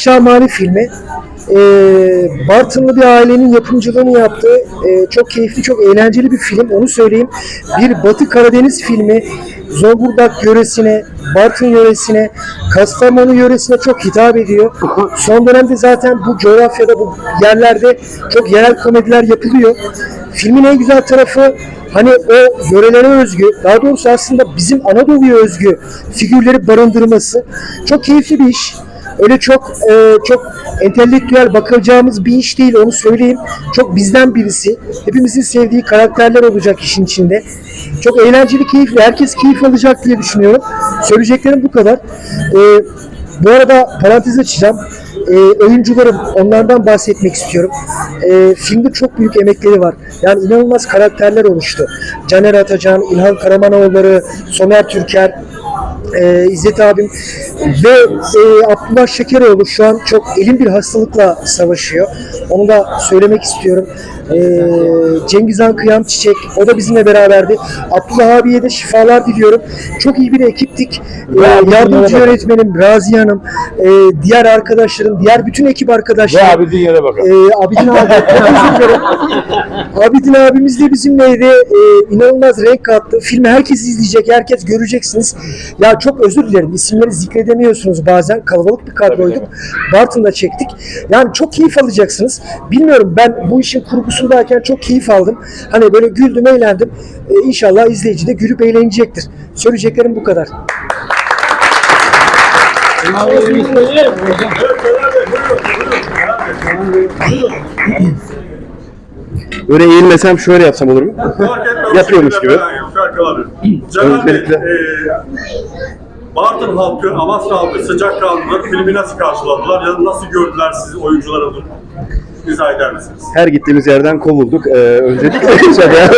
Aşağı Mahalle filmi. Ee, Bartınlı bir ailenin yapımcılığını yaptığı e, çok keyifli, çok eğlenceli bir film. Onu söyleyeyim. Bir Batı Karadeniz filmi. Zonguldak yöresine, Bartın yöresine, Kastamonu yöresine çok hitap ediyor. Son dönemde zaten bu coğrafyada, bu yerlerde çok yerel komediler yapılıyor. Filmin en güzel tarafı hani o yörelere özgü, daha doğrusu aslında bizim Anadolu'ya özgü figürleri barındırması. Çok keyifli bir iş. Öyle çok e, çok entelektüel bakacağımız bir iş değil onu söyleyeyim. Çok bizden birisi. Hepimizin sevdiği karakterler olacak işin içinde. Çok eğlenceli, keyifli. Herkes keyif alacak diye düşünüyorum. Söyleyeceklerim bu kadar. E, bu arada parantez açacağım. E, oyuncularım, onlardan bahsetmek istiyorum. E, filmde çok büyük emekleri var. Yani inanılmaz karakterler oluştu. Caner Atacan, İlhan Karamanoğulları, Somer Türker, e, İzzet abim ve e, Abdullah Şekeroğlu şu an çok elin bir hastalıkla savaşıyor. Onu da söylemek istiyorum. E, Cengiz Han Kıyam Çiçek, o da bizimle beraberdi. Abdullah abiye de şifalar diliyorum. Çok iyi bir ekiptik. E, yardımcı yönetmenim Raziye Hanım, e, diğer arkadaşlarım, diğer bütün ekip Ve arkadaşlarım. abi yere bakın. Ee, Abidin abi. Abidin abimiz de bizimleydi. Ee, inanılmaz renk kattı. Filmi herkes izleyecek, herkes göreceksiniz. Ya çok özür dilerim. İsimleri zikredemiyorsunuz bazen. Kalabalık bir kadroyduk. Bartın'da çektik. Yani çok keyif alacaksınız. Bilmiyorum ben bu işin kurgusundayken çok keyif aldım. Hani böyle güldüm, eğlendim. Ee, inşallah izleyici de gülüp eğlenecektir. Söyleyeceklerim bu kadar. Böyle eğilmesem şöyle yapsam olur mu? Yapıyormuş gibi. Öncelikle... Öncelikle- Bartın halkı, Amasya halkı sıcakkanlı filmi nasıl karşıladılar ya da nasıl gördüler siz oyuncuları bunu izah eder misiniz? Her gittiğimiz yerden kovulduk. Ee, öncelikle şaka.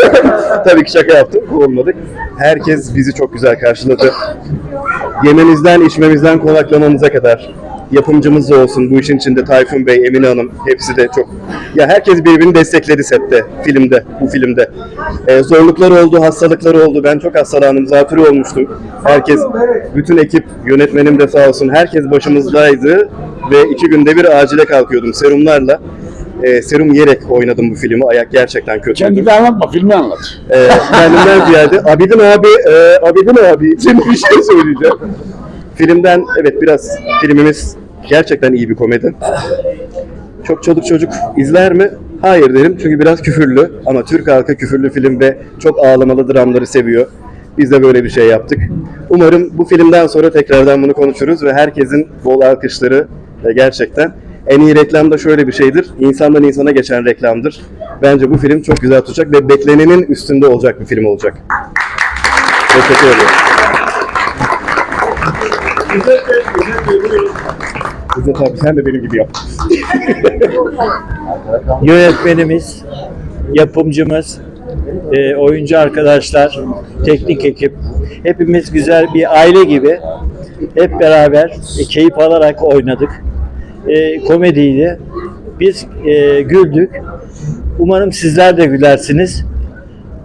Tabii ki şaka yaptım. Kovulmadık. Herkes bizi çok güzel karşıladı. Yememizden, içmemizden, konaklamamıza kadar. Yapımcımız da olsun. Bu işin içinde Tayfun Bey, Emine Hanım hepsi de çok... Ya herkes birbirini destekledi sette, filmde, bu filmde. Ee, zorluklar oldu, hastalıklar oldu. Ben çok hastalandım, zatürre olmuştum. Herkes, bütün ekip, yönetmenim de sağ olsun. Herkes başımızdaydı ve iki günde bir acile kalkıyordum serumlarla. Ee, serum yiyerek oynadım bu filmi. Ayak gerçekten kötüydü. Kendini anlatma, filmi anlat. Ee, kendimden ziyade Abidin abi, e, Abidin abi şimdi bir şey söyleyeceğim. Filmden evet biraz filmimiz gerçekten iyi bir komedi. Çok çoluk çocuk izler mi? Hayır derim çünkü biraz küfürlü ama Türk halkı küfürlü film ve çok ağlamalı dramları seviyor. Biz de böyle bir şey yaptık. Umarım bu filmden sonra tekrardan bunu konuşuruz ve herkesin bol alkışları gerçekten en iyi reklam da şöyle bir şeydir. İnsandan insana geçen reklamdır. Bence bu film çok güzel tutacak ve beklenenin üstünde olacak bir film olacak. Teşekkür ederim. İzzet abi sen de benim gibi yap. yönetmenimiz, yapımcımız, e, oyuncu arkadaşlar, teknik ekip, hepimiz güzel bir aile gibi hep beraber e, keyif alarak oynadık. E, komediydi. Biz e, güldük. Umarım sizler de gülersiniz.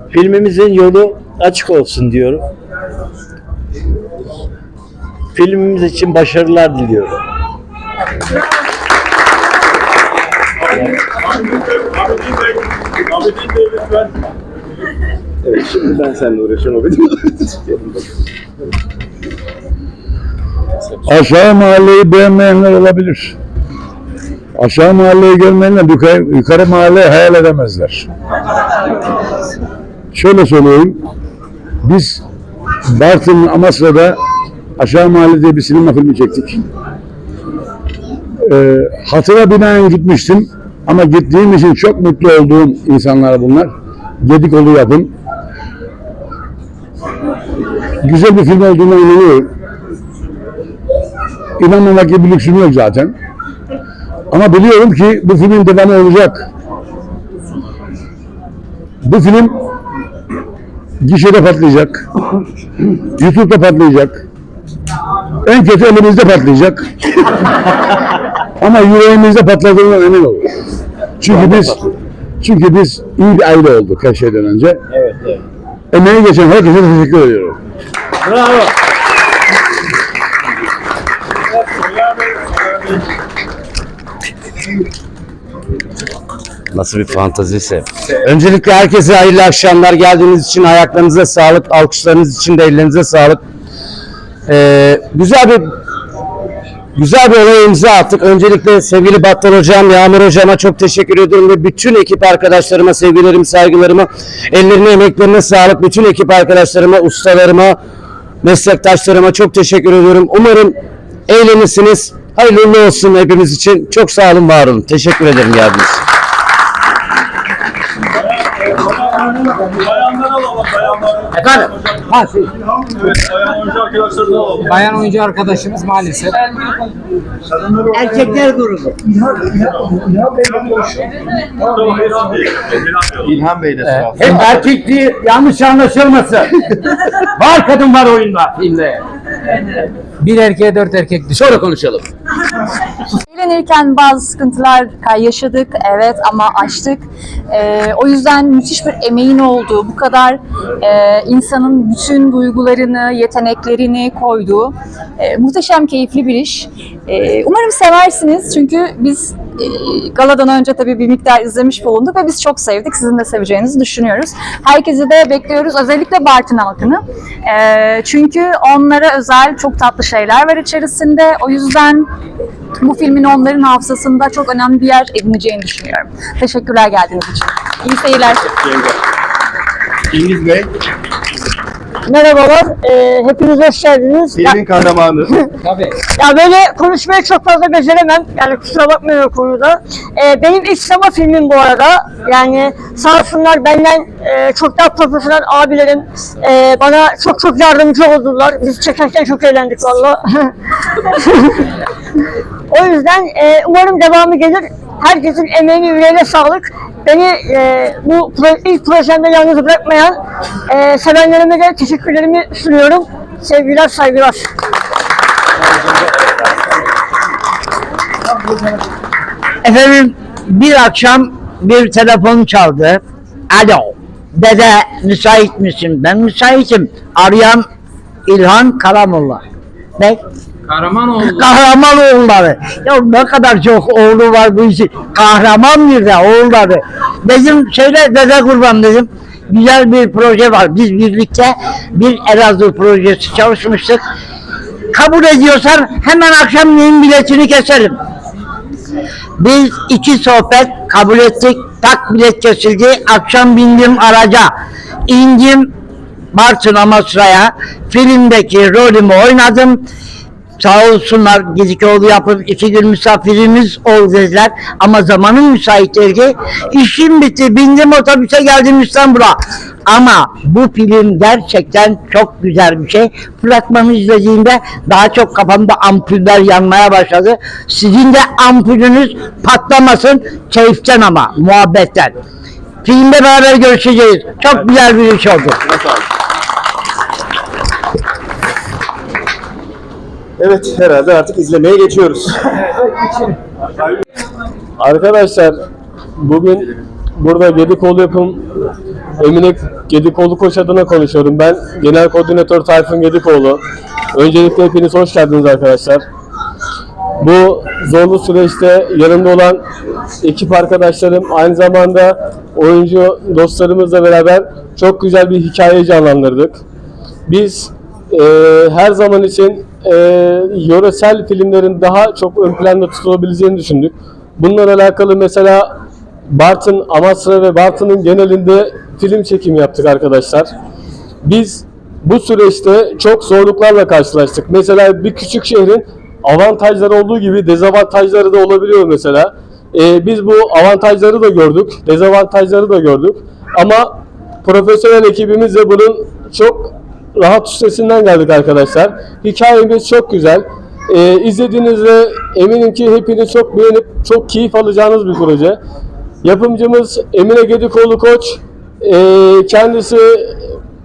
Filmimizin yolu açık olsun diyorum. Filmimiz için başarılar diliyorum. Evet şimdi ben seninle uğraşıyorum. Aşağı mahalleyi beğenmeyenler olabilir. Aşağı mahalleyi görmeyenler yukarı, yukarı mahalleyi hayal edemezler. Şöyle söyleyeyim. Biz Bartın Amasra'da Aşağı Mahalle diye bir sinema filmi çektik. Ee, hatıra binaen gitmiştim. Ama gittiğim için çok mutlu olduğum insanlar bunlar. Dedikodu yapın. Güzel bir film olduğuna inanıyorum. İnanmamak gibi bir lüksüm yok zaten. Ama biliyorum ki bu filmin devamı olacak. Bu film gişede patlayacak. YouTube'da patlayacak. En kötü elimizde patlayacak. Ama yüreğimizde patladığından emin olun. Çünkü biz çünkü biz iyi bir aile olduk her şeyden önce. Evet, evet. Emeği geçen herkese teşekkür ediyorum. Bravo. Nasıl bir fantaziyse. Öncelikle herkese hayırlı akşamlar. Geldiğiniz için ayaklarınıza sağlık, alkışlarınız için de ellerinize sağlık. Ee, güzel bir güzel bir olaya imza attık. Öncelikle sevgili Battal Hocam, Yağmur Hocama çok teşekkür ediyorum ve bütün ekip arkadaşlarıma sevgilerimi, saygılarımı, ellerine, emeklerine sağlık. Bütün ekip arkadaşlarıma, ustalarıma, meslektaşlarıma çok teşekkür ediyorum. Umarım eğlenirsiniz. Hayırlı olsun hepimiz için. Çok sağ olun, var olun. Teşekkür ederim geldiğiniz Efendim? Ha şey, Evet, bayan oyuncu bayan arkadaşımız maalesef. Erkekler grubu. Tamam, İlhan Bey. İlhan Bey. İlhan Bey de sağ olsun. Hep erkekliği yanlış anlaşılmasın. var kadın var oyunda filmde. Bir erkeğe dört erkek düşüyor. Sonra konuşalım. Eğlenirken bazı sıkıntılar yaşadık evet ama aştık. Ee, o yüzden müthiş bir emeğin olduğu, bu kadar e, insanın bütün duygularını, yeteneklerini koyduğu e, muhteşem keyifli bir iş. E, umarım seversiniz çünkü biz galadan önce tabii bir miktar izlemiş bulunduk ve biz çok sevdik. Sizin de seveceğinizi düşünüyoruz. Herkesi de bekliyoruz. Özellikle Bartın halkını. E, çünkü onlara özel çok tatlı şeyler var içerisinde. O yüzden bu filmin onların hafızasında çok önemli bir yer edineceğini düşünüyorum. Teşekkürler geldiğiniz için. İyi seyirler. Cengiz Bey, Merhabalar, e, hepiniz hoş geldiniz. Filmin kahramanı. Tabii. ya böyle konuşmayı çok fazla beceremem, yani kusura bakmayın o konuda. E, benim ilk sinema filmim bu arada. Yani sağ olsunlar benden e, çok daha profesyonel abilerim e, bana çok çok yardımcı oldular. Biz çekerken çok eğlendik valla. o yüzden e, umarım devamı gelir. Herkesin emeğine yüreğine sağlık. Beni e, bu ilk projemde yalnız bırakmayan e, sevenlerime de teşekkürlerimi sunuyorum. Sevgiler, saygılar. Efendim bir akşam bir telefon çaldı. Alo. Dede müsait misin? Ben müsaitim. Arayan İlhan Karamolla. Ne? Kahramanoğlu. Kahramanoğulları. Ya ne kadar çok oğlu var bu işin. Kahraman bir de oğulları. Dedim söyle dede kurban dedim. Güzel bir proje var. Biz birlikte bir Elazığ projesi çalışmıştık. Kabul ediyorsan hemen akşamleyin biletini keselim. Biz iki sohbet kabul ettik. Tak bilet kesildi. Akşam bindim araca. İndim Bartın Amasra'ya. Filmdeki rolümü oynadım. Sağ olsunlar Gedikoğlu yapıp iki gün misafirimiz ol dediler. Ama zamanın müsait değildi. İşim bitti. Bindim otobüse geldim İstanbul'a. Ama bu film gerçekten çok güzel bir şey. Fragmanı izlediğimde daha çok kafamda ampuller yanmaya başladı. Sizin de ampulünüz patlamasın keyiften ama muhabbetten. Filmde beraber görüşeceğiz. Çok güzel bir iş oldu. Evet, herhalde artık izlemeye geçiyoruz. Arkadaşlar bugün burada Gedikoğlu yapım Emine Gedikoğlu Koç adına konuşuyorum. Ben Genel Koordinatör Tayfun Gedikoğlu. Öncelikle hepiniz hoş geldiniz arkadaşlar. Bu zorlu süreçte yanımda olan ekip arkadaşlarım aynı zamanda oyuncu dostlarımızla beraber çok güzel bir hikaye canlandırdık. Biz e, her zaman için e, yöresel filmlerin daha çok ön planda tutulabileceğini düşündük. Bununla alakalı mesela Bartın, Amasra ve Bartın'ın genelinde film çekimi yaptık arkadaşlar. Biz bu süreçte çok zorluklarla karşılaştık. Mesela bir küçük şehrin avantajları olduğu gibi dezavantajları da olabiliyor mesela. Ee, biz bu avantajları da gördük, dezavantajları da gördük. Ama profesyonel ekibimizle bunun çok rahat üstesinden geldik arkadaşlar. Hikayemiz çok güzel. Ee, izlediğinizde eminim ki hepiniz çok beğenip çok keyif alacağınız bir proje. Yapımcımız Emine Gedikoğlu Koç. Ee, kendisi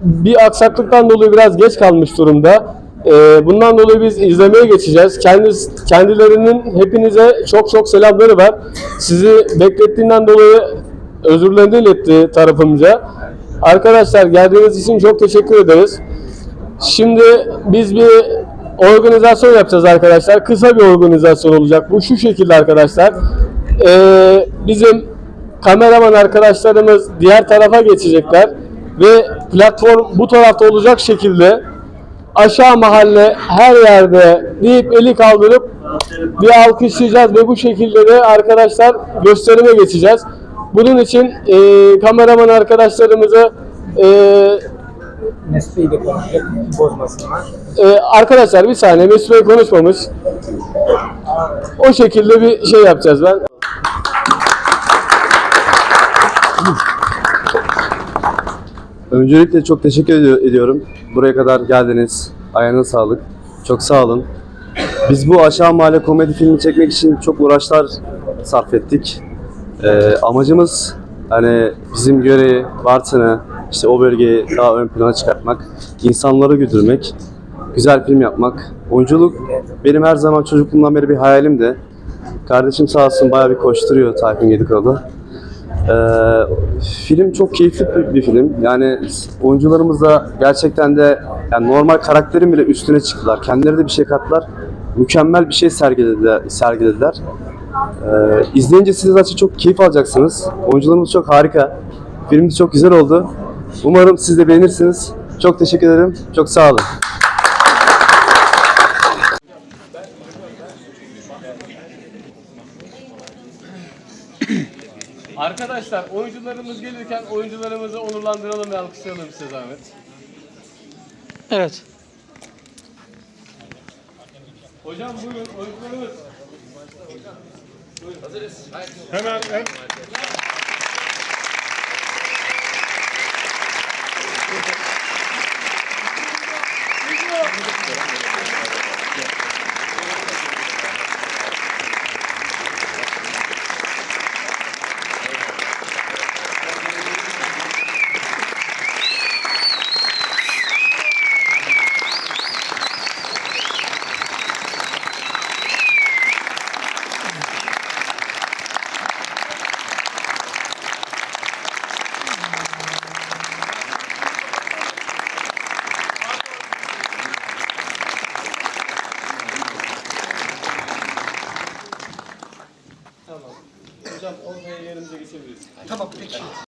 bir aksaklıktan dolayı biraz geç kalmış durumda. Ee, bundan dolayı biz izlemeye geçeceğiz. Kendisi, kendilerinin hepinize çok çok selamları var. Sizi beklettiğinden dolayı özürlerini iletti tarafımca. Arkadaşlar geldiğiniz için çok teşekkür ederiz. Şimdi biz bir organizasyon yapacağız arkadaşlar. Kısa bir organizasyon olacak. Bu şu şekilde arkadaşlar. e, bizim kameraman arkadaşlarımız diğer tarafa geçecekler ve platform bu tarafta olacak şekilde aşağı mahalle her yerde deyip eli kaldırıp bir alkışlayacağız ve bu şekilde de arkadaşlar gösterime geçeceğiz. Bunun için e, kameraman arkadaşlarımızı e, Mesleği de konuşacak, bozmasınlar. e, arkadaşlar bir saniye Mesut Bey konuşmamış. O şekilde bir şey yapacağız ben. Öncelikle çok teşekkür ediyor- ediyorum. Buraya kadar geldiniz. Ayağına sağlık. Çok sağ olun. Biz bu aşağı mahalle komedi filmi çekmek için çok uğraşlar sarf ettik. Ee, amacımız hani bizim göreyi, Bartın'ı, işte o bölgeyi daha ön plana çıkartmak, insanları güldürmek, güzel film yapmak. Oyunculuk benim her zaman çocukluğumdan beri bir hayalimdi. Kardeşim sağ olsun bayağı bir koşturuyor Tayfun Gedikoğlu. Ee, film çok keyifli bir, bir film. Yani oyuncularımız da gerçekten de yani normal karakterin bile üstüne çıktılar. Kendileri de bir şey kattılar. Mükemmel bir şey sergilediler. sergilediler. Ee, izleyince siz zaten çok keyif alacaksınız. Oyuncularımız çok harika. Filmimiz çok güzel oldu. Umarım siz de beğenirsiniz. Çok teşekkür ederim. Çok sağ olun. Arkadaşlar oyuncularımız gelirken oyuncularımızı onurlandıralım ve alkışlayalım size zahmet. Evet. Hocam buyurun oyuncularımız. Hemen hem